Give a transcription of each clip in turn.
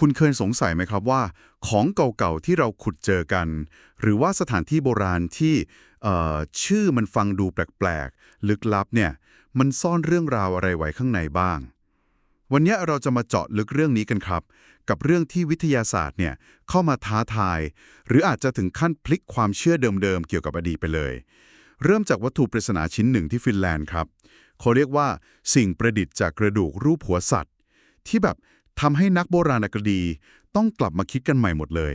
คุณเคยสงสัยไหมครับว่า ของเก่าๆที่เราขุดเจอกัน หรือว่าสถานที่โบราณที่ชื่อมันฟังดูแปลกๆ ลึกลับเนี่ยมันซ่อนเรื่องราวอะไรไว้ข้างในบ้าง วันนี้เราจะมาเจาะลึกเรื่องนี้กันครับ กับเรื่องที่วิทยาศาสตร์เนี่ยเข้ามาท้าทาย หรืออาจจะถึงขั้นพลิกความเชื่อเดิมๆเกี่ยวกับอดีตไปเลย เริ่มจากวัตถุปริศนาชิ้นหนึ่งที่ฟินแลนด์ครับเขาเรียกว่าสิ่งประดิษฐ์จากกระดูกรูปหัวสัตว์ ที่แบบ ทำให้นักโบราณคดี ต้องกลับมาคิดกันใหม่หมดเลย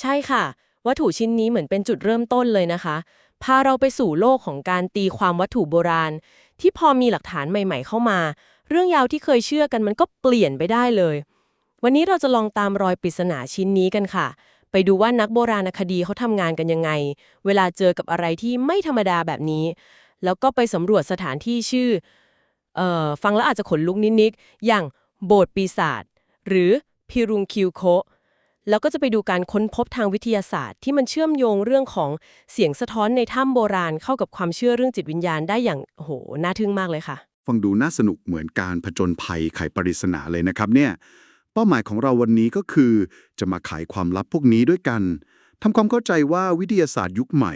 ใช่ค่ะ วัตถุชิ้นนี้เหมือนเป็นจุดเริ่มต้นเลยนะคะ พาเราไปสู่โลกของการตีความวัตถุโบราณ ที่พอมีหลักฐานใหม่ ๆ เข้ามา เรื่องยาวที่เคยเชื่อกันมันก็เปลี่ยนไปได้เลย วันนี้เราจะลองตามรอยปริศนาชิ้นนี้กันค่ะ ไปดูว่านักโบราณคดีเขาทำงานกันยังไง เวลาเจอกับอะไรที่ไม่ธรรมดาแบบนี้ แล้วก็ไปสำรวจสถานที่ชื่อเอ่อฟังแล้วอาจจะขนลุกนิดๆอย่างโบสถ์ปีศาจ หรือพิรุงคิวโคแล้วก็จะไปดูการค้นพบทางวิทยาศาสตร์ ที่มันเชื่อมโยงเรื่องของเสียงสะท้อนในถ้ำโบราณเข้ากับความเชื่อเรื่องจิตวิญญาณได้อย่างโหน่าทึ่งมากเลยค่ะ ฟังดูน่าสนุกเหมือนการผจญภัยไขปริศนาเลยนะครับเนี่ยเป้าหมายของเราวันนี้ก็คือ จะมาไขความลับพวกนี้ด้วยกันทำความเข้าใจว่าวิทยาศาสตร์ยุคใหม่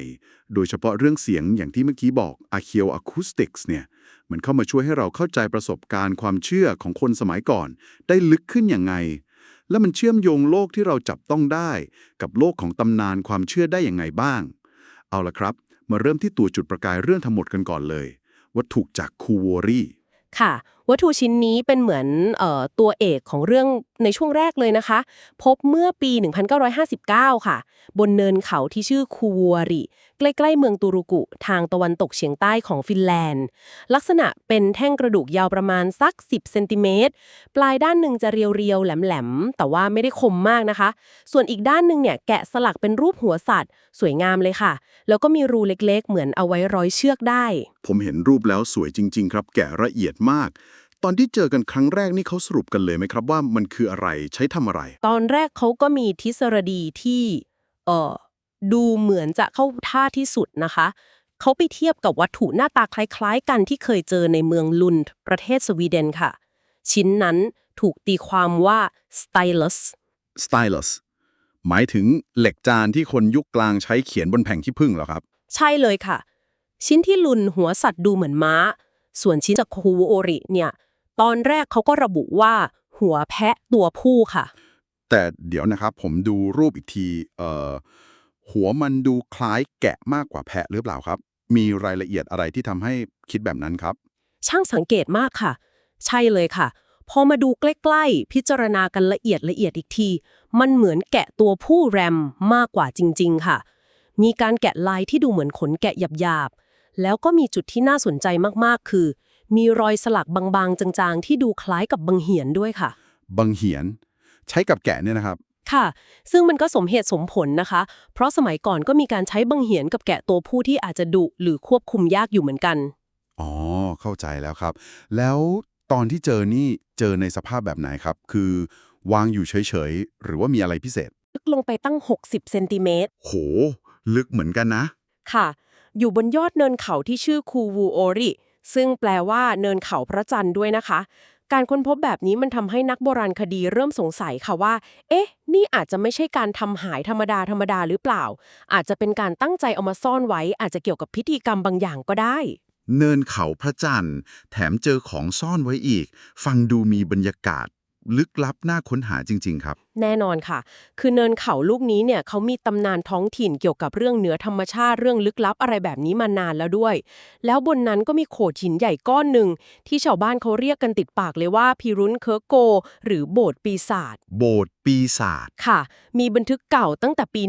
โดยเฉพาะเรื่องเสียงอย่างที่เมื่อกี้บอก Archaeoacoustics เนี่ย มันเข้ามาช่วยให้เราเข้าใจประสบการณ์ความเชื่อของคนสมัยก่อน ได้ลึกขึ้นอย่างไง และมันเชื่อมโยงโลกที่เราจับต้องได้ กับโลกของตำนานความเชื่อได้อย่างไงบ้าง เอาละครับ มาเริ่มที่ตัวจุดประกายเรื่องทั้งหมดกันก่อนเลย วัตถุจากคูวอรี่ค่ะ วัตถุชิ้นนี้เป็นเหมือนออตัวเอกของเรื่องในช่วงแรกเลยนะคะ พบเมื่อปี 1959 ค่ะ บนเนินเขาที่ชื่อคูวัวริใกล้ๆเมืองตูรุกุ ทางตะวันตกเฉียงใต้ของฟินแลนด์ ลักษณะเป็นแท่งกระดูกยาวประมาณสัก 10 เซนติเมตร ปลายด้านหนึ่งจะเรียวๆ แหลมๆ แต่ว่าไม่ได้คมมากนะคะ ส่วนอีกด้านหนึ่งเนี่ยแกะสลักเป็นรูปหัวสัตว์ สวยงามเลยค่ะ แล้วก็มีรูเล็กๆ เหมือนเอาไว้ร้อยเชือกได้ ผมเห็นรูปแล้วสวยจริง ๆ ครับ แกะละเอียดมาก ตอนที่เจอกันครั้งแรกนี่เขาสรุปกันเลยไหมครับว่ามันคืออะไรใช้ทำอะไร ตอนแรกเขาก็มีทฤษฎีที่เอ่อดูเหมือนจะเข้าท่าที่สุดนะคะ เขาไปเทียบกับวัตถุหน้าตาคล้ายๆ กันที่เคยเจอในเมืองลุนด์ประเทศสวีเดนค่ะ ชิ้นนั้นถูกตีความว่า stylus stylus หมายถึงเหล็กจานที่คนยุคกลางใช้เขียนบนแผ่นขี้ผึ้งเหรอครับ ใช่เลยค่ะ ชิ้นที่ลุนหัวสัตว์ดูเหมือนม้า ส่วนชิ้นจากคูโอริเนี่ย ตอนแรกเขาก็ระบุว่าหัวแพะตัวผู้ค่ะ แต่เดี๋ยวนะครับผมดูรูปอีกทีเอ่อหัวมันดูคล้ายแกะมากกว่าแพะหรือเปล่าครับ มีรายละเอียดอะไรที่ทำให้คิดแบบนั้นครับ ช่างสังเกตมากค่ะ ใช่เลยค่ะ พอมาดูใกล้ๆ พิจารณากันละเอียดละเอียดอีกที มันเหมือนแกะตัวผู้แรมมากกว่าจริง ๆ ค่ะ มีการแกะลายที่ดูเหมือนขนแกะหยาบๆ แล้วก็มีจุดที่น่าสนใจมากๆ คือ มีรอยสลักบางๆ จางๆ ที่ดูคล้ายกับบังเหียนด้วยค่ะ บังเหียน ใช้กับแกะเนี่ยนะครับ ค่ะ ซึ่งมันก็สมเหตุสมผลนะคะ เพราะสมัยก่อนก็มีการใช้บังเหียนกับแกะตัวผู้ที่อาจจะดุหรือควบคุมยากอยู่เหมือนกัน อ๋อ เข้าใจแล้วครับ แล้วตอนที่เจอนี่เจอในสภาพแบบไหนครับ คือวางอยู่เฉยๆ หรือว่ามีอะไรพิเศษ ลึกลงไปตั้ง 60เซนติเมตรโห ลึกเหมือนกันนะ ค่ะ อยู่บนยอดเนินเขาที่ชื่อคูวูโอริ ซึ่งแปลว่าเนินเขาพระจันทร์ด้วยนะคะ การค้นพบแบบนี้มันทำให้นักโบราณคดีเริ่มสงสัยค่ะว่า เอ๊ะ นี่อาจจะไม่ใช่การทำหายธรรมดาธรรมดาหรือเปล่า อาจจะเป็นการตั้งใจเอามาซ่อนไว้ อาจจะเกี่ยวกับพิธีกรรมบางอย่างก็ได้ เนินเขาพระจันทร์ แถมเจอของซ่อนไว้อีก ฟังดูมีบรรยากาศ ลึกลับน่าค้นหาจริง ๆ ครับ แน่นอนค่ะ คือเนินเขาลูกนี้เนี่ยเขามีตำนานท้องถิ่นเกี่ยวกับเรื่องเหนือธรรมชาติเรื่องลึกลับอะไรแบบนี้มานานแล้วด้วย แล้วบนนั้นก็มีโขดหินใหญ่ก้อนหนึ่ง ที่ชาวบ้านเขาเรียกกันติดปากเลยว่าพิรุนเคอร์โก หรือโบสถ์ปีศาจ โบสถ์ปีศาจ ค่ะ มีบันทึกเก่าตั้งแต่ปี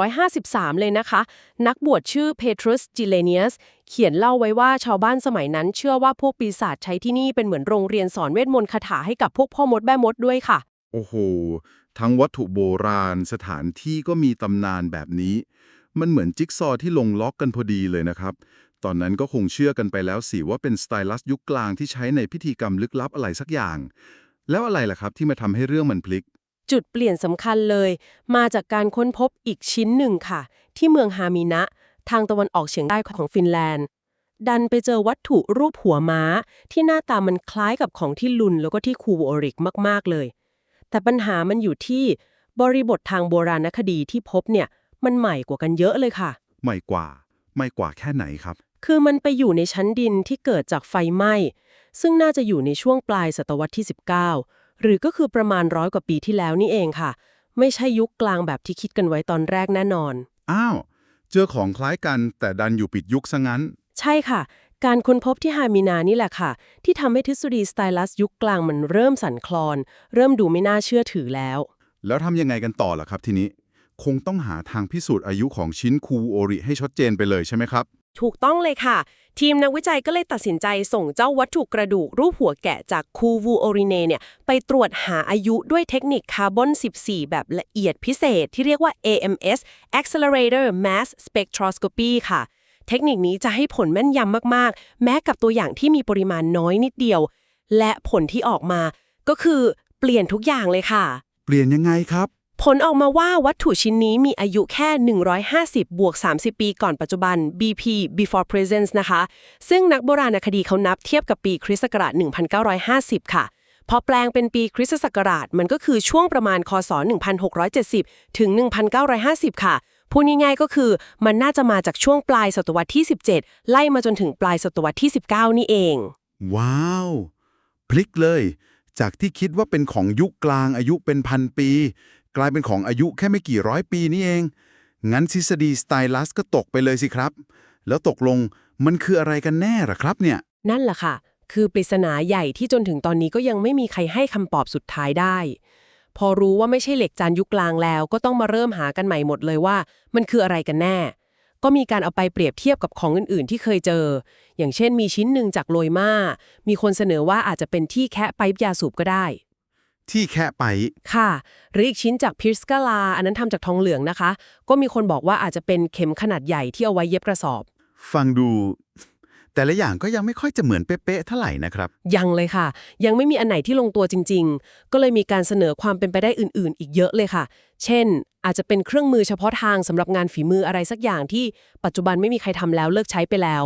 1653 เลยนะคะ นักบวชชื่อเพทรุสจิเลเนียสเขียนเล่าไว้ว่าชาวบ้านสมัยนั้น เชื่อว่าพวกปีศาจใช้ที่นี่เป็นเหมือนโรงเรียนสอนเวทมนต์คาถาให้กับพวกพ่อมดแม่มดด้วยค่ะ โอ้โห ทั้งวัตถุโบราณสถานที่ก็มีตำนานแบบนี้ มันเหมือนจิ๊กซอว์ที่ลงล็อกกันพอดีเลยนะครับ ตอนนั้นก็คงเชื่อกันไปแล้วสิว่าเป็นสไตลัสยุคกลางที่ใช้ในพิธีกรรมลึกลับอะไรสักอย่าง แล้วอะไรล่ะครับที่มาทำให้เรื่องมันพลิก จุดเปลี่ยนสำคัญเลย มาจากการค้นพบอีกชิ้นหนึ่งค่ะ ที่เมืองฮามินะ ทางตะวันออกเฉียงใต้ของฟินแลนด์ ดันไปเจอวัตถุรูปหัวม้า ที่หน้าตามันคล้ายกับของที่ลุนแล้วก็ที่คูโอริกมากๆเลย แต่ปัญหามันอยู่ที่บริบททางโบราณคดีที่พบเนี่ยมันใหม่กว่ากันเยอะเลยค่ะ ใหม่กว่าไม่กว่าแค่ไหนครับ คือมันไปอยู่ในชั้นดินที่เกิดจากไฟไหม้ ซึ่งน่าจะอยู่ในช่วงปลายศตวรรษที่ 19 หรือก็คือประมาณร้อยกว่าปีที่แล้วนี่เองค่ะ ไม่ใช่ยุคกลางแบบที่คิดกันไว้ตอนแรกแน่นอน อ้าว เจอของคล้ายกันแต่ดันอยู่ปิดยุคซะงั้น ใช่ค่ะ การค้นพบที่ฮามินานี่แหละค่ะ ที่ทำให้ทฤษฎีสไตลัสยุคกลางมันเริ่มสั่นคลอน เริ่มดูไม่น่าเชื่อถือแล้ว แล้วทำยังไงกันต่อล่ะครับทีนี้ คงต้องหาทางพิสูจน์อายุของชิ้นคูโอริให้ชัดเจนไปเลยใช่ไหมครับ ถูกต้องเลยค่ะ ทีมนักวิจัยก็เลยตัดสินใจส่งเจ้าวัตถุกระดูกรูปหัวแกะจากคูวูโอริเนเนี่ยไปตรวจหาอายุด้วยเทคนิคคาร์บอน 14 แบบละเอียดพิเศษที่เรียกว่า AMS Accelerator Mass Spectroscopy ค่ะ เทคนิคนี้จะให้ผลแม่นยำมากๆ แม้กับตัวอย่างที่มีปริมาณน้อยนิดเดียว และผลที่ออกมา ก็คือเปลี่ยนทุกอย่างเลยค่ะ เปลี่ยนยังไงครับ ผลออกมาว่าวัตถุชิ้นนี้มีอายุแค่ 150 บวก 30 ปีก่อนปัจจุบัน BP before presence นะคะ ซึ่งนักโบราณคดีเขานับเทียบกับปีคริสต์ศักราช1950 ค่ะพอแปลงเป็นปีคริสตศักราชมันก็คือช่วงประมาณคศ 1670 ถึง 1950 ค่ะ พูดง่ายๆก็คือมันน่าจะมาจากช่วงปลายศตวรรษที่ 17 ไล่มาจนถึงปลายศตวรรษที่ 19 นี่เอง ว้าว พลิกเลย จากที่คิดว่าเป็นของยุคกลางอายุเป็นพันปี กลายเป็นของอายุแค่ไม่กี่ร้อยปีนี่เอง งั้นทฤษฎีสไตลัสก็ตกไปเลยสิครับ แล้วตกลงมันคืออะไรกันแน่หรอครับเนี่ย นั่นแหละค่ะ คือปริศนาใหญ่ที่จนถึงตอนนี้ก็ยังไม่มีใครให้คำตอบสุดท้ายได้ พอรู้ว่าไม่ใช่เหล็กจานยุคกลางแล้ว ก็ต้องมาเริ่มหากันใหม่หมดเลยว่า มันคืออะไรกันแน่ ก็มีการเอาไปเปรียบเทียบกับของอื่น ๆ ที่เคยเจอ อย่างเช่นมีชิ้นหนึ่งจากโลยมามีคนเสนอว่าอาจจะเป็นที่แคะไปป์ยาสูบก็ได้ ที่แค่ไป ค่ะหรืออีกชิ้นจากพิร์สกาลา อันนั้นทำจากทองเหลืองนะคะ ก็มีคนบอกว่าอาจจะเป็นเข็มขนาดใหญ่ที่เอาไว้เย็บกระสอบ ฟังดู แต่ละอย่างก็ยังไม่ค่อยจะเหมือนเป๊ะๆเท่าไหร่นะครับ ยังเลยค่ะ ยังไม่มีอันไหนที่ลงตัวจริง ๆ ก็เลยมีการเสนอความเป็นไปได้อื่น ๆ อีกเยอะเลยค่ะ เช่น อาจจะเป็นเครื่องมือเฉพาะทางสำหรับงานฝีมืออะไรสักอย่างที่ปัจจุบันไม่มีใครทำแล้วเลิกใช้ไปแล้ว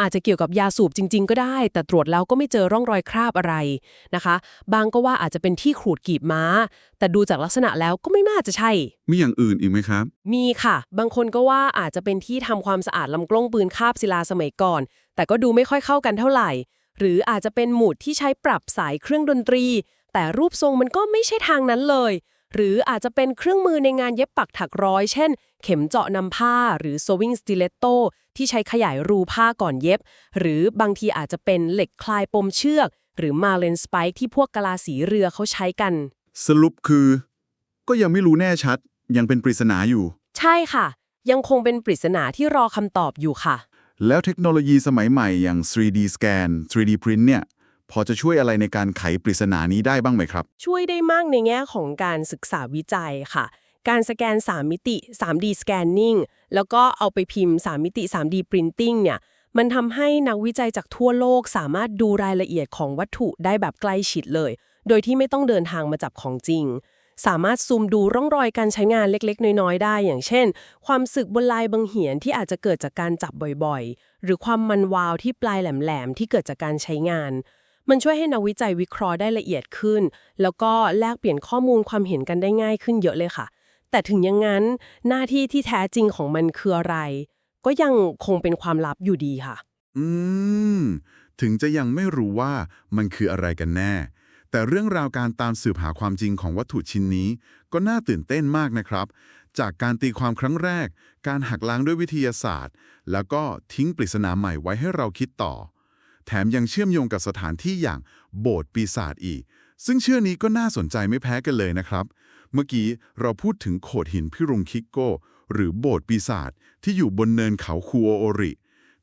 อาจจะเกี่ยวกับยาสูบจริง ๆ ก็ได้ แต่ตรวจแล้วก็ไม่เจอร่องรอยคราบอะไรนะคะ บางก็ว่าอาจจะเป็นที่ขูดกีบม้า แต่ดูจากลักษณะแล้วก็ไม่น่าจะใช่ มีอย่างอื่นอีกไหมครับ มีค่ะ บางคนก็ว่าอาจจะเป็นที่ทำความสะอาดลำกล้องปืนคาบศิลาสมัยก่อน แต่ก็ดูไม่ค่อยเข้ากันเท่าไหร่ หรืออาจจะเป็นหมุดที่ใช้ปรับสายเครื่องดนตรี แต่รูปทรงมันก็ไม่ใช่ทางนั้นเลย หรืออาจจะเป็นเครื่องมือในงานเย็บปักถักร้อย เช่น เข็มเจาะนำผ้าหรือ sewing stiletto ที่ใช้ขยายรูผ้าก่อนเย็บ หรือบางทีอาจจะเป็นเหล็กคลายปมเชือก หรือมาเลนสไปค์ที่พวกกะลาสีเรือเขาใช้กัน สรุปคือ ก็ยังไม่รู้แน่ชัด ยังเป็นปริศนาอยู่ ใช่ค่ะ ยังคงเป็นปริศนาที่รอคำตอบอยู่ค่ะ แล้วเทคโนโลยีสมัยใหม่อย่าง 3D scan 3D print เนี่ย พอจะช่วยอะไรในการไขปริศนานี้ได้บ้างไหมครับ ช่วยได้มากในแง่ของการศึกษาวิจัยค่ะ การสแกน 3 มิติ 3D scanning แล้วก็เอาไปพิมพ์ 3 มิติ 3D printing เนี่ยมันทำให้นักวิจัยจากทั่วโลกสามารถดูรายละเอียดของวัตถุได้แบบใกล้ชิดเลย โดยที่ไม่ต้องเดินทางมาจับของจริง สามารถซูมดูร่องรอยการใช้งานเล็กๆ น้อยๆ ได้ อย่างเช่น ความสึกบนลายบางเหียนที่อาจจะเกิดจากการจับบ่อยๆ หรือความมันวาวที่ปลายแหลมๆ ที่เกิดจากการใช้งาน มันช่วยให้นักวิจัยวิเคราะห์ได้ละเอียดขึ้น แล้วก็แลกเปลี่ยนข้อมูลความเห็นกันได้ง่ายขึ้นเยอะเลยค่ะ แต่ถึงอย่างนั้น หน้าที่ที่แท้จริงของมันคืออะไร ก็ยังคงเป็นความลับอยู่ดีค่ะ อืม ถึงจะยังไม่รู้ว่ามันคืออะไรกันแน่ แต่เรื่องราวการตามสืบหาความจริงของวัตถุชิ้นนี้ ก็น่าตื่นเต้นมากนะครับ จากการตีความครั้งแรก การหักล้างด้วยวิทยาศาสตร์ แล้วก็ทิ้งปริศนาใหม่ไว้ให้เราคิดต่อ แถมยังเชื่อมโยงกับสถานที่อย่างโบสถ์ปีศาจอีก ซึ่งเชื่อนี้ก็น่าสนใจไม่แพ้กันเลยนะครับ เมื่อกี้เราพูดถึงโขดหินพิรุงคิกโก หรือโบสถ์ปีศาจที่อยู่บนเนินเขาคูโอโอริ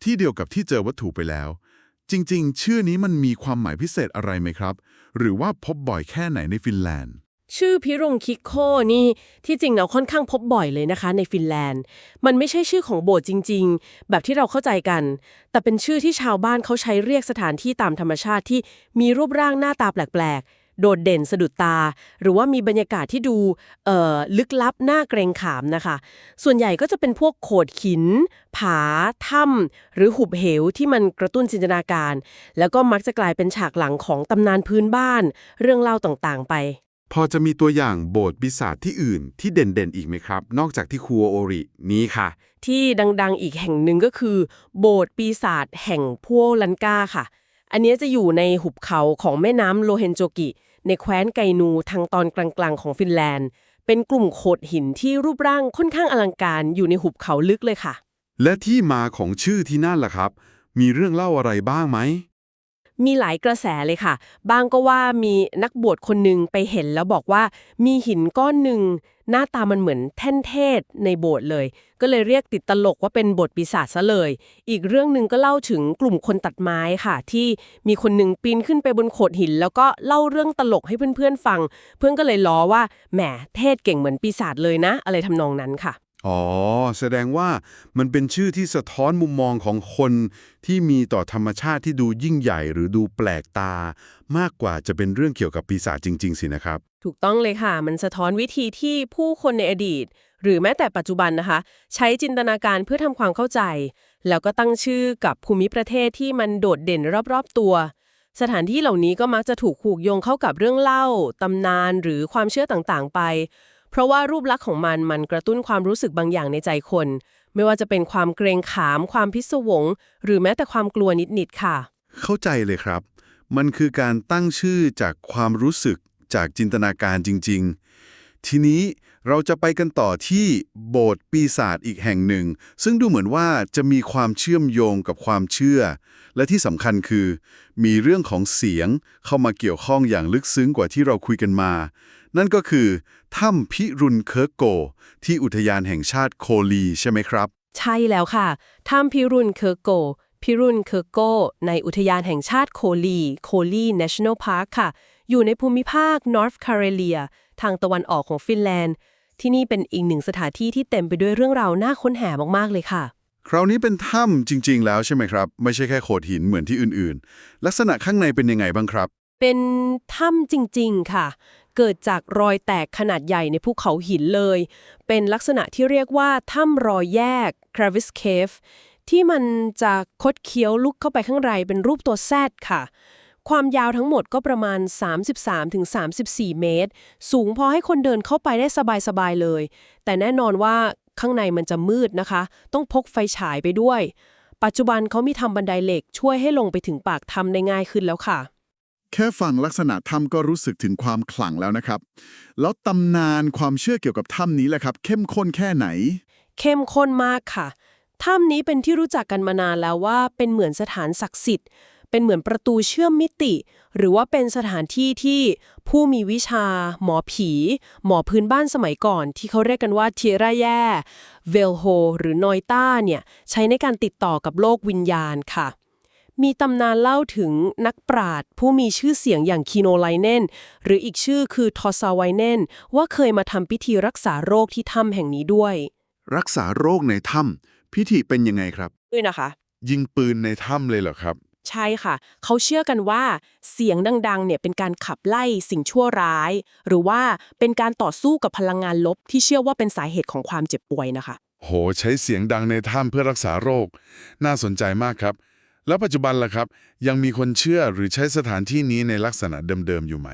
ที่เดียวกับที่เจอวัตถุไปแล้ว จริงๆ ชื่อนี้มันมีความหมายพิเศษอะไรไหมครับ หรือว่าพบบ่อยแค่ไหนในฟินแลนด์ ชื่อพิรุงคิโคนี่ที่จริงเราค่อนข้างพบบ่อยเลยนะคะ ในฟินแลนด์ มันไม่ใช่ชื่อของโบสถ์จริง ๆ แบบที่เราเข้าใจกัน แต่เป็นชื่อที่ชาวบ้านเขาใช้เรียกสถานที่ตามธรรมชาติที่มีรูปร่างหน้าตาแปลกๆ โดดเด่นสะดุดตา หรือว่ามีบรรยากาศที่ดูเออลึกลับน่าเกรงขามนะคะ ส่วนใหญ่ก็จะเป็นพวกโขดหิน ผาถ้ำหรือหุบเหวที่มันกระตุ้นจินตนาการ แล้วก็มักจะกลายเป็นฉากหลังของตำนานพื้นบ้าน เรื่องเล่าต่างๆ ไป พพอจะมีตัวอย่างโบสถ์ปีศาจที่อื่นที่เด่นๆ อีกไหมครับ นอกจากที่คัวโอรินี้ค่ะ ที่ดังๆอีกแห่งหนึ่งก็คือ โบสถ์ปีศาจแห่งพัวลันกาค่ะ อันเนี้ยจะอยู่ในหุบเขาของแม่น้ำโลเฮนโจกิ ในแคว้นไกนูทางตอนกลางๆ ของฟินแลนด์ เป็นกลุ่มโขดหินที่รูปร่างค่อนข้างอลังการอยู่ในหุบเขาลึกเลยค่ะ และที่มาของชื่อที่นั่นล่ะครับ มีเรื่องเล่าอะไรบ้างไหม มีหลายกระแสเลยค่ะ บางก็ว่ามีนักบวชคนหนึ่งไปเห็นแล้วบอกว่า มีหินก้อนหนึ่งหน้าตามันเหมือนแท่นเทศในโบสถ์เลย ก็เลยเรียกติดตลกว่าเป็นบทปีศาจซะเลย อีกเรื่องหนึ่งก็เล่าถึงกลุ่มคนตัดไม้ค่ะ ที่มีคนหนึ่งปีนขึ้นไปบนโขดหิน แล้วก็เล่าเรื่องตลกให้เพื่อนๆฟัง เพื่อนก็เลยล้อว่าแหมเทศเก่งเหมือนปีศาจเลยนะ อะไรทำนองนั้นค่ะ อ๋อ แสดงว่ามันเป็นชื่อที่สะท้อนมุมมองของคนที่มีต่อธรรมชาติที่ดูยิ่งใหญ่หรือดูแปลกตา มากกว่าจะเป็นเรื่องเกี่ยวกับปีศาจจริง ๆ สินะครับ ถูกต้องเลยค่ะ มันสะท้อนวิธีที่ผู้คนในอดีต หรือแม้แต่ปัจจุบันนะคะ ใช้จินตนาการเพื่อทำความเข้าใจ แล้วก็ตั้งชื่อกับภูมิประเทศที่มันโดดเด่นรอบๆตัว สถานที่เหล่านี้ก็มักจะถูกผูกโยงเข้ากับเรื่องเล่าตำนานหรือความเชื่อต่างๆ ไป เพราะว่ารูปลักษณ์ของมันมันกระตุ้นความรู้สึกบางอย่างในใจคน ไม่ว่าจะเป็นความเกรงขาม ความพิศวง หรือแม้แต่ความกลัวนิดๆค่ะ เข้าใจเลยครับ มันคือการตั้งชื่อจากความรู้สึกจากจินตนาการจริง ๆ ทีนี้เราจะไปกันต่อที่โบสถ์ปีศาจอีกแห่งหนึ่ง ซึ่งดูเหมือนว่าจะมีความเชื่อมโยงกับความเชื่อ และที่สำคัญคือ มีเรื่องของเสียงเข้ามาเกี่ยวข้องอย่างลึกซึ้งกว่าที่เราคุยกันมา นั่นก็คือถ้ำพิรุณเคิร์กโก ที่อุทยานแห่งชาติโคลีใช่ไหมครับ ใช่แล้วค่ะ ถ้ำพิรุณเคอร์โก พิรุณเคอร์โก ในอุทยานแห่งชาติโคลีโคลี National Park ค่ะ อยู่ในภูมิภาค North Karelia ทางตะวันออกของฟินแลนด์ ที่นี่เป็นอีกหนึ่งสถานที่ที่เต็มไปด้วยเรื่องราวน่าค้นหามากๆเลยค่ะ คราวนี้เป็นถ้ำจริง ๆ แล้วใช่ไหมครับ ไม่ใช่แค่โขดหินเหมือนที่อื่นๆ ลักษณะข้างในเป็นยังไงบ้างครับ เป็นถ้ำจริง ๆ ค่ะ เกิดจากรอยแตกขนาดใหญ่ในภูเขาหินเลย เป็นลักษณะที่เรียกว่าถ้ำรอยแยก Crevice Cave ที่มันจะคดเคี้ยวลุกเข้าไปข้างในเป็นรูปตัวแซดค่ะ ความยาวทั้งหมดก็ประมาณ 33-34 เมตร สูงพอให้คนเดินเข้าไปได้สบายๆเลย แต่แน่นอนว่าข้างในมันจะมืดนะคะ ต้องพกไฟฉายไปด้วย ปัจจุบันเขามีทำบันไดเหล็กช่วยให้ลงไปถึงปากถ้ำได้ง่ายขึ้นแล้วค่ะ แค่ฟังลักษณะถ้ำก็รู้สึกถึงความขลังแล้วนะครับ แล้วตำนานความเชื่อเกี่ยวกับถ้ำนี้แหละครับ เข้มข้นแค่ไหน เข้มข้นมากค่ะ ถ้ำนี้เป็นที่รู้จักกันมานานแล้วว่าเป็นเหมือนสถานศักดิ์สิทธิ์ เป็นเหมือนประตูเชื่อมมิติ หรือว่าเป็นสถานที่ที่ผู้มีวิชา หมอผี หมอพื้นบ้านสมัยก่อน ที่เขาเรียกกันว่าเทียร่าแย่เวลโฮหรือนอยต้าเนี่ยใช้ในการติดต่อกับโลกวิญญาณค่ะ มีตำนานเล่าถึงนักปราชญ์ผู้มีชื่อเสียงอย่างคีโนไลเนนหรืออีกชื่อคือทอซาไวเนนว่าเคยมาทำพิธีรักษาโรคที่ถ้ำแห่งนี้ด้วย รักษาโรคในถ้ำพิธีเป็นยังไงครับ ด้วยนะคะ ยิงปืนในถ้ำเลยเหรอครับ ใช่ค่ะ เขาเชื่อกันว่าเสียงดังๆเนี่ยเป็นการขับไล่สิ่งชั่วร้าย หรือว่าเป็นการต่อสู้กับพลังงานลบที่เชื่อว่าเป็นสาเหตุของความเจ็บป่วยนะคะ โห ใช้เสียงดังในถ้ำเพื่อรักษาโรค น่าสนใจมากครับ แล้วปัจจุบันล่ะครับ ยังมีคนเชื่อหรือใช้สถานที่นี้ในลักษณะเดิมๆอยู่ไหม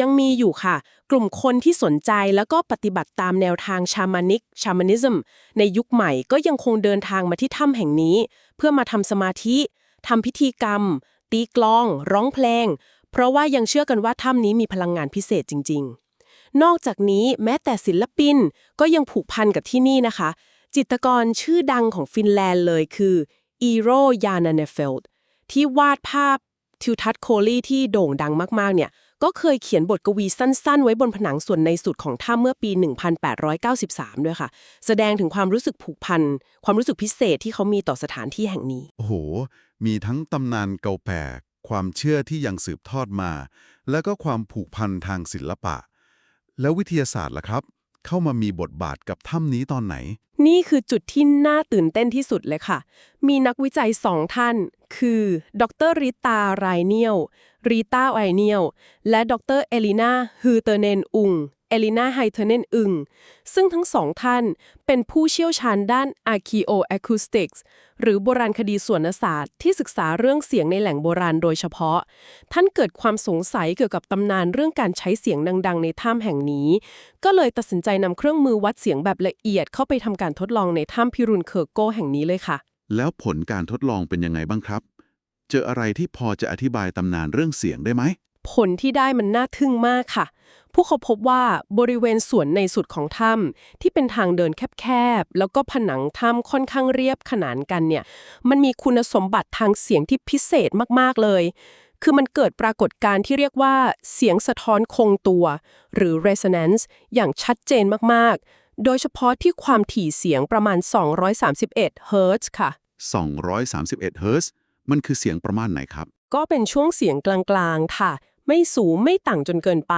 ยังมีอยู่ค่ะ กลุ่มคนที่สนใจแล้วก็ปฏิบัติตามแนวทางชามานิกชามานิซึมในยุคใหม่ก็ยังคงเดินทางมาที่ถ้ำแห่งนี้ เพื่อมาทำสมาธิทำพิธีกรรม ตีกลอง ร้องเพลง เพราะว่ายังเชื่อกันว่าถ้ำนี้มีพลังงานพิเศษจริง ๆ นอกจากนี้แม้แต่ศิลปินก็ยังผูกพันกับที่นี่นะคะ จิตรกรชื่อดังของฟินแลนด์เลยคือ อีโรยานาเนเฟลด์ที่วาดภาพทิวทัศน์โคลี่ที่โด่งดังมากๆ เนี่ย ก็เคยเขียนบทกวีสั้น ๆ ไว้บนผนังส่วนในสุดของถ้ำเมื่อปี 1893 ด้วยค่ะ แสดงถึงความรู้สึกผูกพัน ความรู้สึกพิเศษที่เขามีต่อสถานที่แห่งนี้ โอ้โห มีทั้งตำนานเก่าแก่ความเชื่อที่ยังสืบทอดมา แล้วก็ความผูกพันทางศิลปะ แล้ววิทยาศาสตร์ล่ะครับ เข้ามามีบทบาทกับถ้ำนี้ตอนไหน นี่คือจุดที่น่าตื่นเต้นที่สุดเลยค่ะ มีนักวิจัยสองท่าน คือ ดรริตาไรเนียลริตาไอเนียลและดรเอลินาฮือเตอร์เนนอุง เอลินาไฮเทเนนอึง ซึ่งทั้งสองท่านเป็นผู้เชี่ยวชาญด้าน Archaeoacoustics หรือโบราณคดีส่วนศาสตร์ที่ศึกษาเรื่องเสียงในแหล่งโบราณโดยเฉพาะ ท่านเกิดความสงสัยเกี่ยวกับตำนานเรื่องการใช้เสียงดังๆ ในถ้ำแห่งนี้ ก็เลยตัดสินใจนำเครื่องมือวัดเสียงแบบละเอียดเข้าไปทำการทดลองในถ้ำพิรุณเคอร์โกแห่งนี้เลยค่ะ แล้วผลการทดลองเป็นยังไงบ้างครับ เจออะไรที่พอจะอธิบายตำนานเรื่องเสียงได้ไหม ผลที่ได้มันน่าทึ่งมากค่ะผู้เขาพบว่าบริเวณส่วนในสุดของถ้ำที่เป็นทางเดินแคบๆ แล้วก็ผนังถ้ำค่อนข้างเรียบขนานกันเนี่ย มันมีคุณสมบัติทางเสียงที่พิเศษมากๆเลย คือมันเกิดปรากฏการณ์ที่เรียกว่าเสียงสะท้อนคงตัว หรือ resonance อย่างชัดเจนมากๆ โดยเฉพาะที่ความถี่เสียงประมาณ 231เฮิรตซ์ค่ะ 231เฮิรตซ์มันคือเสียงประมาณไหนครับ ก็เป็นช่วงเสียงกลางๆค่ะ ไม่สูงไม่ต่างจนเกินไป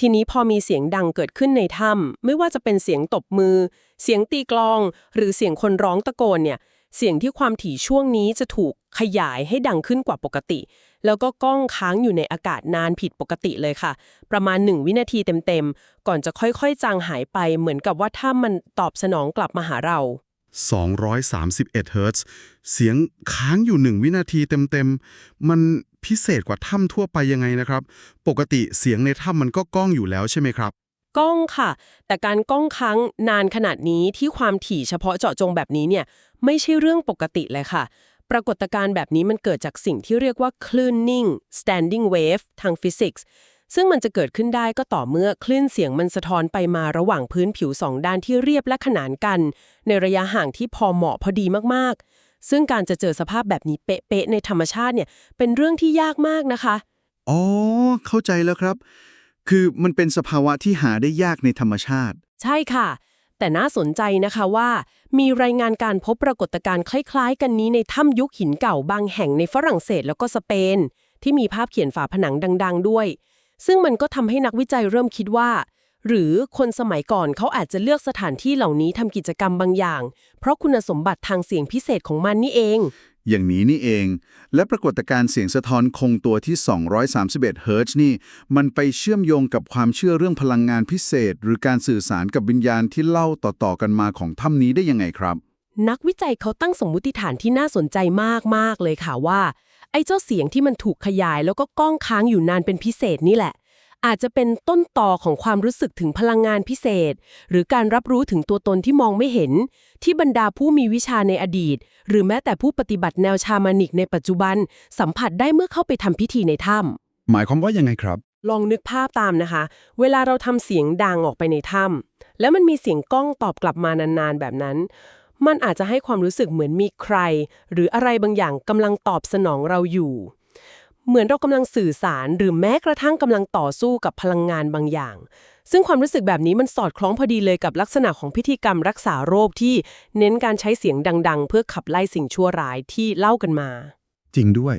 ทีนี้พอมีเสียงดังเกิดขึ้นในถ้ำไม่ว่าจะเป็นเสียงตบมือ เสียงตีกลอง หรือเสียงคนร้องตะโกนเนี่ยเสียงที่ความถี่ช่วงนี้จะถูกขยายให้ดังขึ้นกว่าปกติ แล้วก็ก้องค้างอยู่ในอากาศนานผิดปกติเลยค่ะ ประมาณ 1 วินาทีเต็มๆ ก่อนจะค่อยๆ จางหายไปเหมือนกับว่าถ้ำมันตอบสนองกลับมาหาเรา 231เฮิรตซ์เสียงค้างอยู่ 1 วินาทีเต็มๆ มัน พิเศษกว่าถ้ำทั่วไปยังไงนะครับ ปกติเสียงในถ้ำมันก็ก้องอยู่แล้วใช่ไหมครับ ก้องค่ะ แต่การก้องครั้งนานขนาดนี้ที่ความถี่เฉพาะเจาะจงแบบนี้เนี่ยไม่ใช่เรื่องปกติเลยค่ะ ปรากฏการณ์แบบนี้มันเกิดจากสิ่งที่เรียกว่าคลื่นนิ่ง standing wave ทางฟิสิกส์ซึ่งมันจะเกิดขึ้นได้ก็ต่อเมื่อคลื่นเสียงมันสะท้อนไปมาระหว่างพื้นผิวสองด้านที่เรียบและขนานกัน ในระยะห่างที่พอเหมาะพอดีมากๆ ซึ่งการจะเจอสภาพแบบนี้เป๊ะๆในธรรมชาติเนี่ยเป็นเรื่องที่ยากมากนะคะ อ๋อ เข้าใจแล้วครับ คือมันเป็นสภาวะที่หาได้ยากในธรรมชาติ ใช่ค่ะ แต่น่าสนใจนะคะว่า มีรายงานการพบปรากฏการณ์คล้ายๆ กันนี้ในถ้ำยุคหินเก่าบางแห่งในฝรั่งเศสแล้วก็สเปน ที่มีภาพเขียนฝาผนังดัง ๆ ด้วย ซึ่งมันก็ทำให้นักวิจัยเริ่มคิดว่า หรือคนสมัยก่อนเขาอาจจะเลือกสถานที่เหล่านี้ทำกิจกรรมบางอย่าง เพราะคุณสมบัติทางเสียงพิเศษของมันนี่เอง อย่างนี้นี่เอง และปรากฏการณ์เสียงสะท้อนคงตัวที่ 231เฮิรตซ์นี่ มันไปเชื่อมโยงกับความเชื่อเรื่องพลังงานพิเศษ หรือการสื่อสารกับวิญญาณที่เล่าต่อๆกันมาของถ้ำนี้ได้ยังไงครับ นักวิจัยเขาตั้งสมมุติฐานที่น่าสนใจมากๆเลยค่ะว่าไอ้เจ้าเสียงที่มันถูกขยายแล้วก็ก้องค้างอยู่นานเป็นพิเศษนี่แหละ อาจจะเป็นต้นต่อของความรู้สึกถึงพลังงานพิเศษ หรือการรับรู้ถึงตัวตนที่มองไม่เห็น ที่บรรดาผู้มีวิชาในอดีต หรือแม้แต่ผู้ปฏิบัติแนวชามานิกในปัจจุบัน สัมผัสได้เมื่อเข้าไปทำพิธีในถ้ำหมายความว่ายังไงครับ ลองนึกภาพตามนะคะ เวลาเราทำเสียงดังออกไปในถ้ำแล้วมันมีเสียงก้องตอบกลับมานานๆแบบนั้นมันอาจจะให้ความรู้สึกเหมือนมีใคร หรืออะไรบางอย่างกำลังตอบสนองเราอยู่ เหมือนเรากำลังสื่อสารหรือแม้กระทั่งกำลังต่อสู้กับพลังงานบางอย่าง ซึ่งความรู้สึกแบบนี้มันสอดคล้องพอดีเลยกับลักษณะของพิธีกรรมรักษาโรคที่เน้นการใช้เสียงดัง ๆ เพื่อขับไล่สิ่งชั่วร้ายที่เล่ากันมา จริงด้วย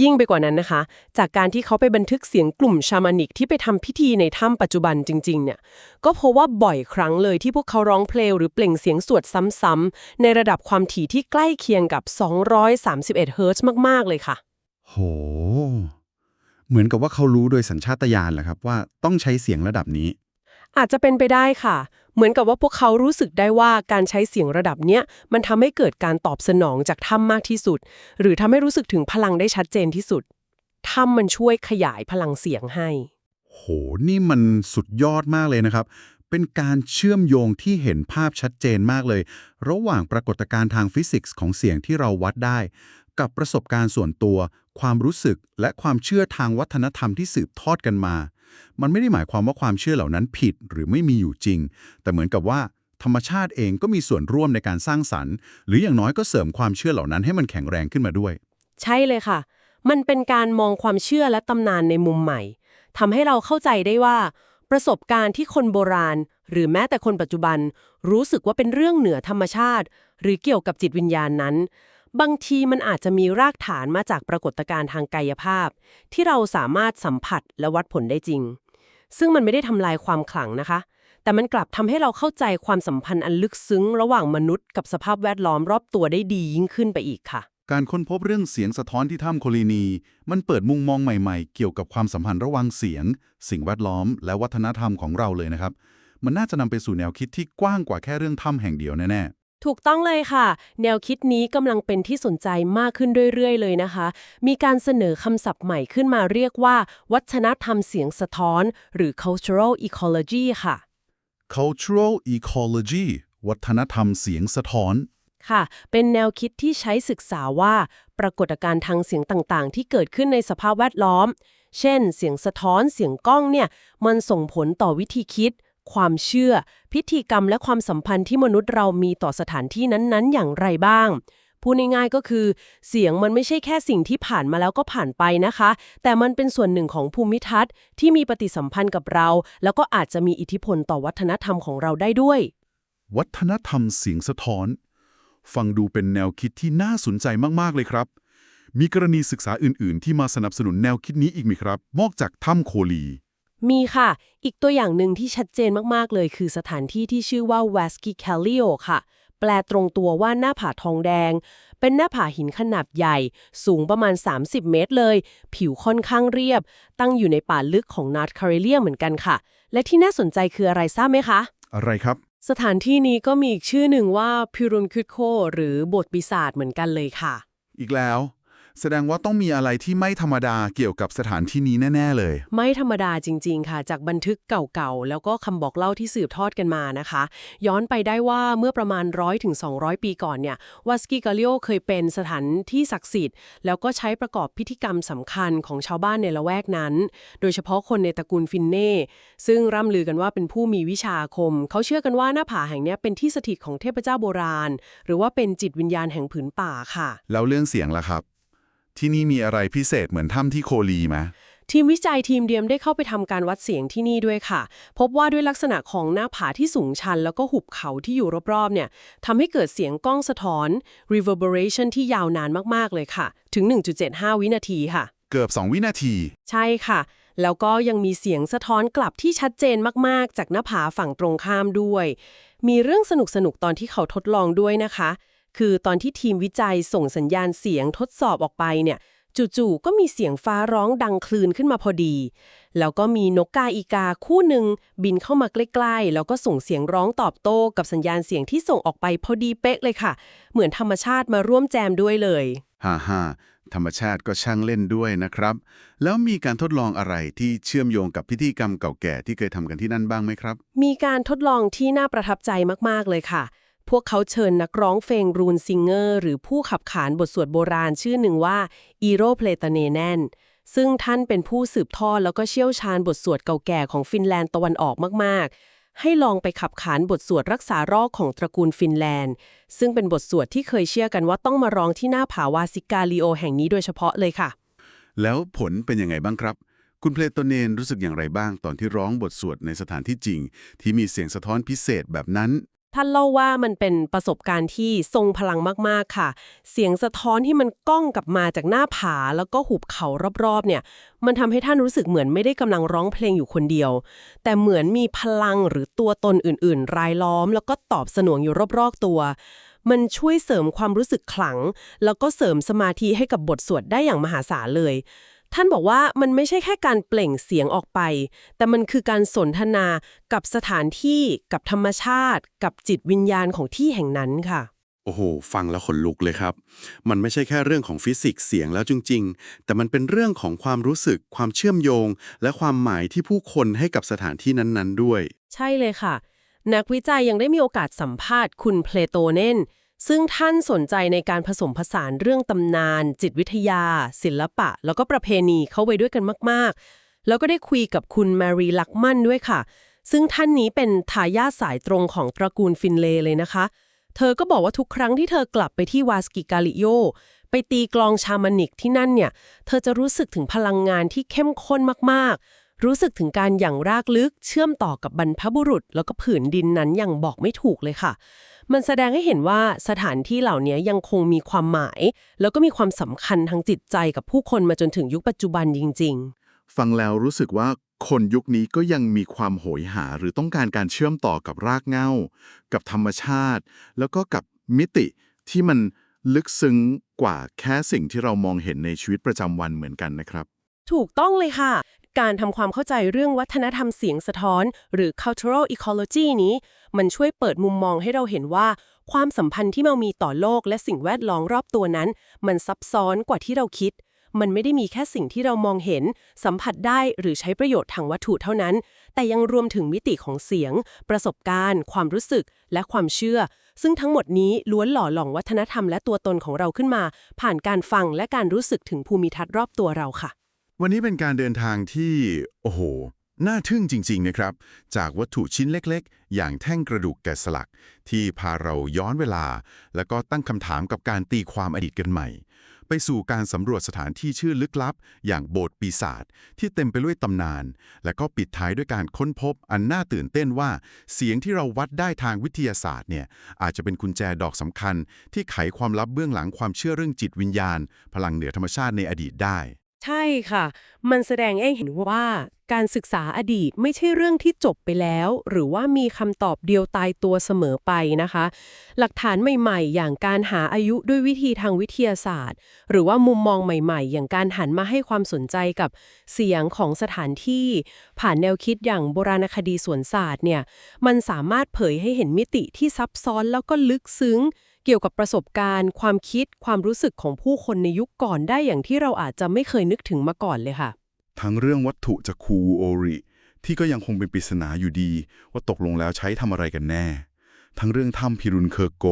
ยิ่งไปกว่านั้นนะคะ จากการที่เขาไปบันทึกเสียงกลุ่มชามานิกที่ไปทำพิธีในถ้ำปัจจุบันจริง ๆ เนี่ยก็พบว่าบ่อยครั้งเลยที่พวกเขาร้องเพลงหรือเปล่งเสียงสวดซ้ำๆในระดับความถี่ที่ใกล้เคียงกับ 231 เฮิรตซ์มากๆเลยค่ะ โห เหมือนกับว่าเขารู้โดยสัญชาตญาณแหละครับว่าต้องใช้เสียงระดับนี้ อาจจะเป็นไปได้ค่ะ เหมือนกับว่าพวกเขารู้สึกได้ว่าการใช้เสียงระดับเนี้ยมันทำให้เกิดการตอบสนองจากถ้ำมากที่สุด หรือทำให้รู้สึกถึงพลังได้ชัดเจนที่สุดถ้ำมันช่วยขยายพลังเสียงให้ โห นี่มันสุดยอดมากเลยนะครับ เป็นการเชื่อมโยงที่เห็นภาพชัดเจนมากเลย ระหว่างปรากฏการณ์ทางฟิสิกส์ของเสียงที่เราวัดได้ กับประสบการณ์ส่วนตัว ความรู้สึกและความเชื่อทางวัฒนธรรมที่สืบทอดกันมา มันไม่ได้หมายความว่าความเชื่อเหล่านั้นผิดหรือไม่มีอยู่จริง แต่เหมือนกับว่าธรรมชาติเองก็มีส่วนร่วมในการสร้างสรรค์ หรืออย่างน้อยก็เสริมความเชื่อเหล่านั้นให้มันแข็งแรงขึ้นมาด้วย ใช่เลยค่ะ มันเป็นการมองความเชื่อและตำนานในมุมใหม่ทำให้เราเข้าใจได้ว่า ประสบการณ์ที่คนโบราณ หรือแม้แต่คนปัจจุบัน รู้สึกว่าเป็นเรื่องเหนือธรรมชาติ หรือเกี่ยวกับจิตวิญญาณนั้น บางทีมันอาจจะมีรากฐานมาจากปรากฏการณ์ทางกายภาพ ที่เราสามารถสัมผัสและวัดผลได้จริง ซึ่งมันไม่ได้ทำลายความขลังนะคะ แต่มันกลับทำให้เราเข้าใจความสัมพันธ์อันลึกซึ้ง ระหว่างมนุษย์กับสภาพแวดล้อมรอบตัวได้ดียิ่งขึ้นไปอีกค่ะ การค้นพบเรื่องเสียงสะท้อนที่ถ้ำโคลีนี มันเปิดมุมมองใหม่ๆ เกี่ยวกับความสัมพันธ์ระหว่างเสียง สิ่งแวดล้อม และวัฒนธรรมของเราเลยนะครับ มันน่าจะนำไปสู่แนวคิดที่กว้างกว่าแค่เรื่องถ้ำแห่งเดียวแน่ๆ ถูกต้องเลยค่ะ แนวคิดนี้กำลังเป็นที่สนใจมากขึ้นเรื่อย ๆ เลยนะคะ มีการเสนอคำศัพท์ใหม่ขึ้นมาเรียกว่า วัฒนธรรมเสียงสะท้อน หรือ cultural ecology ค่ะๆ cultural ecology วัฒนธรรมเสียงสะท้อน ค่ะ เป็นแนวคิดที่ใช้ศึกษาว่า ปรากฏการณ์ทางเสียงต่างๆ ที่เกิดขึ้นในสภาพแวดล้อม เช่น เสียงสะท้อนเสียงก้องเนี่ย มันส่งผลต่อวิธีคิด ความเชื่อ พิธีกรรมและความสัมพันธ์ที่มนุษย์เรามีต่อสถานที่นั้นๆ อย่างไรบ้าง พูดง่ายๆก็คือ เสียงมันไม่ใช่แค่สิ่งที่ผ่านมาแล้วก็ผ่านไปนะคะ แต่มันเป็นส่วนหนึ่งของภูมิทัศน์ ที่มีปฏิสัมพันธ์กับเรา แล้วก็อาจจะมีอิทธิพลต่อวัฒนธรรมของเราได้ด้วย วัฒนธรรมเสียงสะท้อน ฟังดูเป็นแนวคิดที่น่าสนใจมากๆเลยครับมีกรณีศึกษาอื่น ๆ ที่มาสนับสนุนแนวคิดนี้อีกไหมครับ นอกจากถ้ำโคลี มีค่ะ อีกตัวอย่างหนึ่งที่ชัดเจนมาก ๆ เลยคือสถานที่ที่ชื่อว่า w a s k i k a l i o ค่ะ แปลตรงตัวว่าหน้าผาทองแดง เป็นหน้าผาหินขนาดใหญ่ สูงประมาณ 30 เมตรเลย ผิวค่อนข้างเรียบ ตั้งอยู่ในป่าลึกของนาร์ t คา r เลียเหมือนกันค่ะ และที่น่าสนใจคืออะไรทราบไหมคะ อะไรครับ สถานที่นี้ก็มีอีกชื่อหนึ่งว่าพิรุนคุดโคหรือบทปีศาจเหมือนกันเลยค่ะ อีกแล้ว แสดงว่าต้องมีอะไรที่ไม่ธรรมดาเกี่ยวกับสถานที่นี้แน่ ๆ เลย ไม่ธรรมดาจริง ๆ ค่ะ จากบันทึกเก่าๆ แล้วก็คำบอกเล่าที่สืบทอดกันมานะคะ ย้อนไปได้ว่าเมื่อประมาณ 100-200ถึง200 ปีก่อนเนี่ยวัสกิกาลิโอเคยเป็นสถานที่ศักดิ์สิทธิ์ แล้วก็ใช้ประกอบพิธีกรรมสำคัญของชาวบ้านในละแวกนั้น โดยเฉพาะคนในตระกูลฟินเน่ซึ่งร่ำลือกันว่าเป็นผู้มีวิชาอาคม เขาเชื่อกันว่าหน้าผาแห่งเนี้ยเป็นที่สถิตของเทพเจ้าโบราณ หรือว่าเป็นจิตวิญญาณแห่งผืนป่าค่ะแล้วเรื่องเสียงล่ะครับ ที่นี่มีอะไรพิเศษเหมือนถ้ำที่โคลีไหมทีมวิจัยทีมเดียมได้เข้าไปทำการวัดเสียงที่นี่ด้วยค่ะ พบว่าด้วยลักษณะของหน้าผาที่สูงชัน แล้วก็หุบเขาที่อยู่รอบๆเนี่ยทำให้เกิดเสียงก้องสะท้อน reverberation ที่ยาวนานมากๆเลยค่ะ ถึง 1.75 วินาทีค่ะ เกือบ 2 วินาที ใช่ค่ะ แล้วก็ยังมีเสียงสะท้อนกลับที่ชัดเจนมากๆ จากหน้าผาฝั่งตรงข้ามด้วย มีเรื่องสนุกๆตอนที่เขาทดลองด้วยนะคะ คือตอนที่ทีมวิจัยส่งสัญญาณเสียงทดสอบออกไปเนี่ยจู่ๆก็มีเสียงฟ้าร้องดังคลืนขึ้นมาพอดี แล้วก็มีนกกาอีกาคู่หนึ่งบินเข้ามาใกล้ๆ แล้วก็ส่งเสียงร้องตอบโต้กับสัญญาณเสียงที่ส่งออกไปพอดีเป๊ะเลยค่ะ เหมือนธรรมชาติมาร่วมแจมด้วยเลยฮ่าฮ่าธรรมชาติก็ช่างเล่นด้วยนะครับ แล้วมีการทดลองอะไรที่เชื่อมโยงกับพิธีกรรมเก่าแก่ที่เคยทำกันที่นั่นบ้างไหมครับ มีการทดลองที่น่าประทับใจมากๆเลยค่ะ พวกเขาเชิญนักร้องเฟงรูนซิงเกอร์หรือผู้ขับขานบทสวดโบราณชื่อหนึ่งว่าอีโรเพลตเนแนนซึ่งท่านเป็นผู้สืบทอดแล้วก็เชี่ยวชาญบทสวดเก่าแก่ของฟินแลนด์ตะวันออกมากๆ ให้ลองไปขับขานบทสวดรักษารอกของตระกูลฟินแลนด์ ซึ่งเป็นบทสวดที่เคยเชื่อกันว่าต้องมาร้องที่หน้าผาวาซิกาลิโอแห่งนี้โดยเฉพาะเลยค่ะ แล้วผลเป็นยังไงบ้างครับ คุณเพลโตเนนรู้สึกอย่างไรบ้างตอนที่ร้องบทสวดในสถานที่จริง ที่มีเสียงสะท้อนพิเศษแบบนั้น ท่านเล่าว่ามันเป็นประสบการณ์ที่ทรงพลังมากๆค่ะ เสียงสะท้อนที่มันก้องกลับมาจากหน้าผา แล้วก็หุบเขารอบๆเนี่ย มันทำให้ท่านรู้สึกเหมือนไม่ได้กำลังร้องเพลงอยู่คนเดียว แต่เหมือนมีพลังหรือตัวตนอื่น ๆ รายล้อม แล้วก็ตอบสนองอยู่รอบๆตัว มันช่วยเสริมความรู้สึกขลัง แล้วก็เสริมสมาธิให้กับบทสวดได้อย่างมหาศาลเลย ท่านบอกว่ามันไม่ใช่แค่การเปล่งเสียงออกไป แต่มันคือการสนทนากับสถานที่กับธรรมชาติ กับจิตวิญญาณของที่แห่งนั้นค่ะ โอ้โห ฟังแล้วขนลุกเลยครับ มันไม่ใช่แค่เรื่องของฟิสิกส์เสียงแล้วจริง ๆ แต่มันเป็นเรื่องของความรู้สึก ความเชื่อมโยง และความหมายที่ผู้คนให้กับสถานที่นั้นๆ ด้วย ใช่เลยค่ะ นักวิจัยยังได้มีโอกาสสัมภาษณ์คุณเพลโตเนน ซึ่งท่านสนใจในการผสมผสานเรื่องตำนาน จิตวิทยา ศิลปะ แล้วก็ประเพณีเข้าไว้ด้วยกันมาก ๆ แล้วก็ได้คุยกับคุณแมรีลักมันด้วยค่ะ ซึ่งท่านนี้เป็นทายาทสายตรงของตระกูลฟินเลเลยนะคะ เธอก็บอกว่าทุกครั้งที่เธอกลับไปที่วาสกิกาลิโยไปตีกลองชามานิกที่นั่นเนี่ย เธอจะรู้สึกถึงพลังงานที่เข้มข้นมาก ๆ รู้สึกถึงการหยั่งรากลึกเชื่อมต่อกับบรรพบุรุษ แล้วก็ผืนดินนั้นอย่างบอกไม่ถูกเลยค่ะ มันแสดงให้เห็นว่าสถานที่เหล่านี้ยังคงมีความหมาย แล้วก็มีความสำคัญทางจิตใจกับผู้คนมาจนถึงยุคปัจจุบันจริง ๆ ฟังแล้วรู้สึกว่าคนยุคนี้ก็ยังมีความโหยหาหรือต้องการการเชื่อมต่อกับรากเหง้า กับธรรมชาติ แล้วก็กับมิติที่มันลึกซึ้งกว่าแค่สิ่งที่เรามองเห็นในชีวิตประจำวันเหมือนกันนะครับ ถูกต้องเลยค่ะ การทำความเข้าใจเรื่องวัฒนธรรมเสียงสะท้อน หรือ cultural ecology นี้ มันช่วยเปิดมุมมองให้เราเห็นว่า ความสัมพันธ์ที่เรามีต่อโลกและสิ่งแวดล้อมรอบตัวนั้น มันซับซ้อนกว่าที่เราคิด มันไม่ได้มีแค่สิ่งที่เรามองเห็น สัมผัสได้หรือใช้ประโยชน์ทางวัตถุเท่านั้น แต่ยังรวมถึงมิติของเสียง ประสบการณ์ ความรู้สึก และความเชื่อ ซึ่งทั้งหมดนี้ล้วนหล่อหลอมวัฒนธรรมและตัวตนของเราขึ้นมา ผ่านการฟังและการรู้สึกถึงภูมิทัศน์รอบตัวเราค่ะ วันนี้เป็นการเดินทางที่ โอ้โห น่าทึ่งจริง ๆ นะครับ จากวัตถุชิ้นเล็กๆ อย่างแท่งกระดูกแกะสลัก ที่พาเราย้อนเวลา แล้วก็ตั้งคำถามกับการตีความอดีตกันใหม่ ไปสู่การสำรวจสถานที่ชื่อลึกลับ อย่างโบสถ์ปีศาจที่เต็มไปด้วยตำนาน และก็ปิดท้ายด้วยการค้นพบอันน่าตื่นเต้นว่า เสียงที่เราวัดได้ทางวิทยาศาสตร์เนี่ยอาจจะเป็นกุญแจดอกสำคัญ ที่ไขความลับเบื้องหลังความเชื่อเรื่องจิตวิญญาณ พลังเหนือธรรมชาติในอดีตได้ ใช่ค่ะ มันแสดงให้เห็นว่าการศึกษาอดีตไม่ใช่เรื่องที่จบไปแล้ว หรือว่ามีคำตอบเดียวตายตัวเสมอไปนะคะ หลักฐานใหม่ๆ อย่างการหาอายุด้วยวิธีทางวิทยาศาสตร์ หรือว่ามุมมองใหม่ๆ อย่างการหันมาให้ความสนใจกับเสียงของสถานที่ ผ่านแนวคิดอย่างโบราณคดีสวนศาสตร์เนี่ยมันสามารถเผยให้เห็นมิติที่ซับซ้อนแล้วก็ลึกซึ้ง เกี่ยวกับประสบการณ์ ความคิดความรู้สึกของผู้คนในยุคก่อนได้อย่างที่เราอาจจะไม่เคยนึกถึงมาก่อนเลยค่ะ ทั้งเรื่องวัตถุจากคูโอริที่ก็ยังคงเป็นปริศนาอยู่ดี ว่าตกลงแล้วใช้ทำอะไรกันแน่ ทั้งเรื่องถ้ำพิรุนเคอร์โก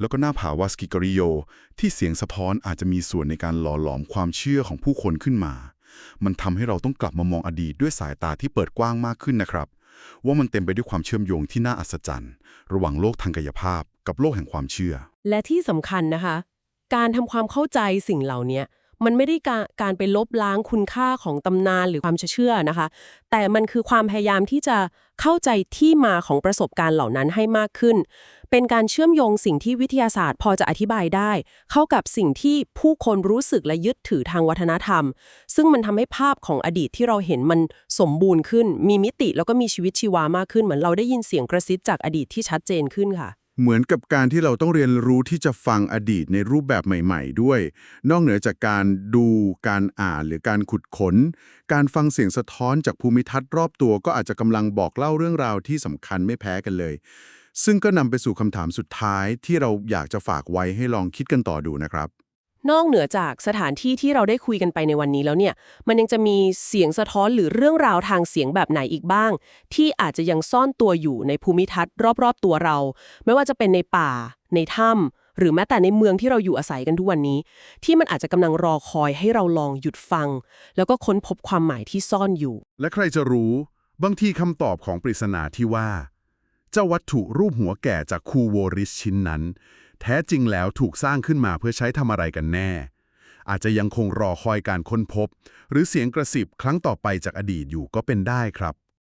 แล้วก็หน้าผาวาสกิกริโย ที่เสียงสะท้อนอาจจะมีส่วนในการหล่อหลอมความเชื่อของผู้คนขึ้นมา มันทำให้เราต้องกลับมามองอดีตด้วยสายตาที่เปิดกว้างมากขึ้นนะครับ ว่ามันเต็มไปด้วยความเชื่อมโยงที่น่าอัศจรรย์ ระหว่างโลกทางกายภาพ กับโลกแห่งความเชื่อ และที่สำคัญนะคะ การทำความเข้าใจสิ่งเหล่านี้มันไม่ได้การการไปลบล้างคุณค่าของตำนานหรือความเชื่อนะคะ แต่มันคือความพยายามที่จะเข้าใจที่มาของประสบการณ์เหล่านั้นให้มากขึ้น เป็นการเชื่อมโยงสิ่งที่วิทยาศาสตร์พอจะอธิบายได้ เข้ากับสิ่งที่ผู้คนรู้สึกและยึดถือทางวัฒนธรรม ซึ่งมันทำให้ภาพของอดีตที่เราเห็นมันสมบูรณ์ขึ้น มีมิติแล้วก็มีชีวิตชีวามากขึ้นเหมือนเราได้ยินเสียงกระซิบจากอดีตที่ชัดเจนขึ้นค่ะ เหมือนกับการที่เราต้องเรียนรู้ที่จะฟังอดีตในรูปแบบใหม่ ๆ ด้วย นอกเหนือจากการดูการอ่านหรือการขุดขน การฟังเสียงสะท้อนจากภูมิทัศน์รอบตัวก็อาจจะกำลังบอกเล่าเรื่องราวที่สำคัญไม่แพ้กันเลย ซึ่งก็นำไปสู่คำถามสุดท้ายที่เราอยากจะฝากไว้ให้ลองคิดกันต่อดูนะครับ นอกเหนือจากสถานที่ที่เราได้คุยกันไปในวันนี้แล้วเนี่ย มันยังจะมีเสียงสะท้อนหรือเรื่องราวทางเสียงแบบไหนอีกบ้าง ที่อาจจะยังซ่อนตัวอยู่ในภูมิทัศน์รอบๆตัวเรา ไม่ว่าจะเป็นในป่า ในถ้ำหรือแม้แต่ในเมืองที่เราอยู่อาศัยกันทุกวันนี้ ที่มันอาจจะกำลังรอคอยให้เราลองหยุดฟัง แล้วก็ค้นพบความหมายที่ซ่อนอยู่ และใครจะรู้ บางทีคำตอบของปริศนาที่ว่า เจ้าวัตถุรูปหัวแก่จากคูโวริสชิ้นนั้น แท้จริงแล้วถูกสร้างขึ้นมาเพื่อใช้ทำอะไรกันแน่ อาจจะยังคงรอคอยการค้นพบ หรือเสียงกระสิบครั้งต่อไปจากอดีตอยู่ก็เป็นได้ครับ